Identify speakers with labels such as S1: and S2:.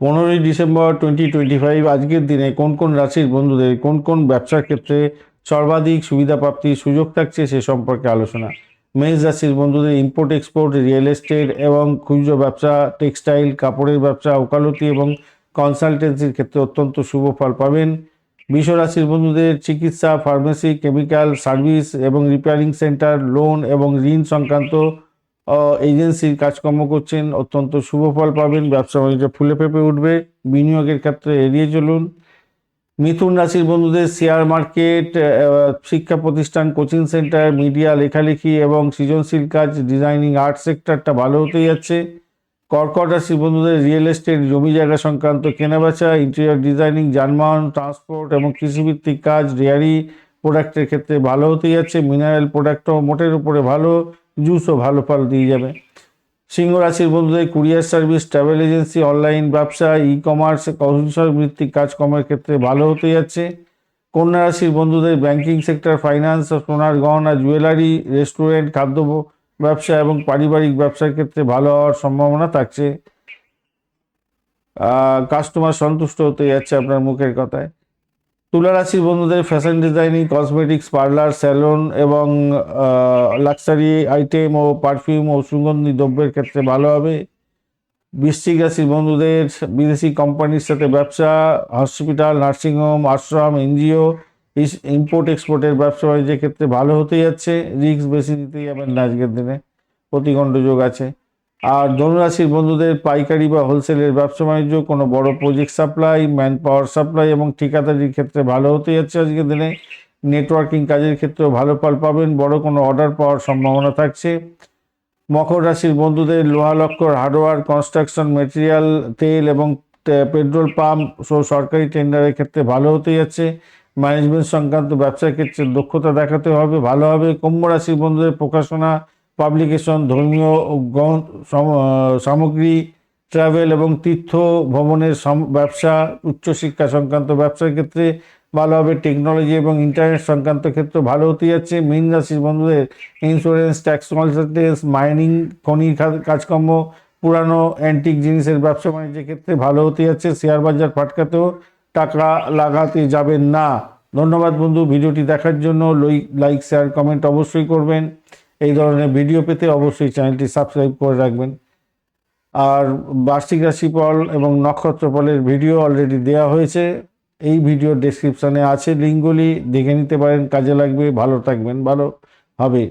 S1: পনেরোই December twenty twenty five আজকের দিনে কোন কোন রাশির বন্ধুদের কোন কোন ব্যবসার ক্ষেত্রে সর্বাধিক সুবিধা প্রাপ্তির সুযোগ থাকছে সে সম্পর্কে আলোচনা। মেষ রাশির বন্ধুদের ইম্পোর্ট এক্সপোর্ট রিয়েল এস্টেট এবং খুচরো ব্যবসা টেক্সটাইল কাপড়ের ব্যবসা, ওকালতি এবং কনসালটেন্সির ক্ষেত্রে অত্যন্ত শুভ ফল পাবেন। বিষ রাশির বন্ধুদের চিকিৎসা ফার্মেসি কেমিক্যাল সার্ভিস এবং রিপেয়ারিং সেন্টার লোন এবং ঋণ সংক্রান্ত এজেন্সির কাজকর্ম করছেন, অত্যন্ত শুভ ফল পাবেন, ব্যবসা বাণিজ্য ফুলে ফেপে উঠবে, বিনিয়োগের ক্ষেত্রে এড়িয়ে চলুন। মিথুন রাশির বন্ধুদের শেয়ার মার্কেট শিক্ষা প্রতিষ্ঠান কোচিং সেন্টার মিডিয়া লেখালেখি এবং সৃজনশীল কাজ ডিজাইনিং আর্ট সেক্টরটা ভালো হতে যাচ্ছে। কর্কট রাশির বন্ধুদের রিয়েল এস্টেট জমি জায়গা সংক্রান্ত কেনাবেচা ইন্টেরিয়র ডিজাইনিং যানবাহন ট্রান্সপোর্ট এবং কৃষিভিত্তিক কাজ ডেয়ারি প্রোডাক্টের ক্ষেত্রে ভালো হতে যাচ্ছে মিনারেল প্রোডাক্টও মোটের উপরে ভালো। জুসও ভালো ফল দিয়ে যাবে। সিংহ রাশির বন্ধুদের courier service, travel agency, online ব্যবসা ই কমার্স কৌশল ভিত্তিক কাজকর্মের ক্ষেত্রে ভালো হতে যাচ্ছে। কন্যা রাশির বন্ধুদের ব্যাংকিং সেক্টর, ফাইন্যান্স, সোনার গহনা, জুয়েলারি, রেস্টুরেন্ট, খাদ্য ব্যবসা এবং পারিবারিক ব্যবসার ক্ষেত্রে ভালো হওয়ার সম্ভাবনা থাকছে। কাস্টমার সন্তুষ্ট হতে যাচ্ছে আপনার মুখের কথায়। তুলা রাশির বন্ধুদের fashion designing cosmetics parlour salon এবং লাক্সারি আইটেম ও পারফিউম ও সুগন্ধি দ্রব্যের ক্ষেত্রে ভালো হবে। বৃশ্চিক রাশির বন্ধুদের বিদেশি কোম্পানির সাথে ব্যবসা হসপিটাল নার্সিংহোম আশ্রম এনজিও ইম্পোর্ট এক্সপোর্টের ব্যবসা বাণিজ্যের ক্ষেত্রে ভালো হতে যাচ্ছে। রিস্ক বেশি নিতে যাবেন না আজকের দিনে। প্রতিগণ্ড যোগ আছে। আর ধনুরাশির বন্ধুদের পাইকারি বা হোলসেলের ব্যবসা বাণিজ্য, কোনো বড় project supply man power supply এবং ঠিকাদারির ক্ষেত্রে ভালো হতে যাচ্ছে আজকের দিনে। নেটওয়ার্কিং কাজের ক্ষেত্রেও ভালো ফল পাবেন, বড় কোনো অর্ডার পাওয়ার সম্ভাবনা থাকছে। মকর রাশির বন্ধুদের লোহা লক্কর হার্ডওয়ার কনস্ট্রাকশন মেটেরিয়াল তেল এবং পেট্রোল পাম্প সহ সরকারি টেন্ডারের ক্ষেত্রে ভালো হতে যাচ্ছে। ম্যানেজমেন্ট সংক্রান্ত ব্যবসার ক্ষেত্রে দক্ষতা দেখাতে হবে, ভালো হবে। কুম্ভ রাশির বন্ধুদের প্রকাশনা পাবলিকেশন ধর্মীয় সামগ্রী ট্রাভেল এবং তীর্থ ভ্রমণের ব্যবসা, উচ্চশিক্ষা সংক্রান্ত ব্যবসার ক্ষেত্রে ভালো হবে। টেকনোলজি এবং ইন্টারনেট সংক্রান্ত ক্ষেত্রে ভালো হতে যাচ্ছে। মীন রাশির বন্ধুদের ইন্স্যুরেন্স ট্যাক্স কনসালটেন্স মাইনিং খনির কাজকর্ম, পুরানো অ্যান্টিক জিনিসের ব্যবসা বাণিজ্যের ক্ষেত্রে ভালো হতে যাচ্ছে। শেয়ার বাজার ফাটকাতেও টাকা লাগাতে যাবেন না। ধন্যবাদ বন্ধু। ভিডিওটি দেখার জন্য লাইক শেয়ার কমেন্ট অবশ্যই করবেন। এই ধরনের ভিডিও পেতে অবশ্যই চ্যানেলটি সাবস্ক্রাইব করে রাখবেন। আর বার্ষিক রাশিফল এবং নক্ষত্রফলের ভিডিও অলরেডি দেওয়া হয়েছে। এই ভিডিও ডেসক্রিপশানে আছে লিঙ্কগুলি। দেখে নিতে পারেন, কাজে লাগবে, ভালো থাকবেন, ভালো হবে।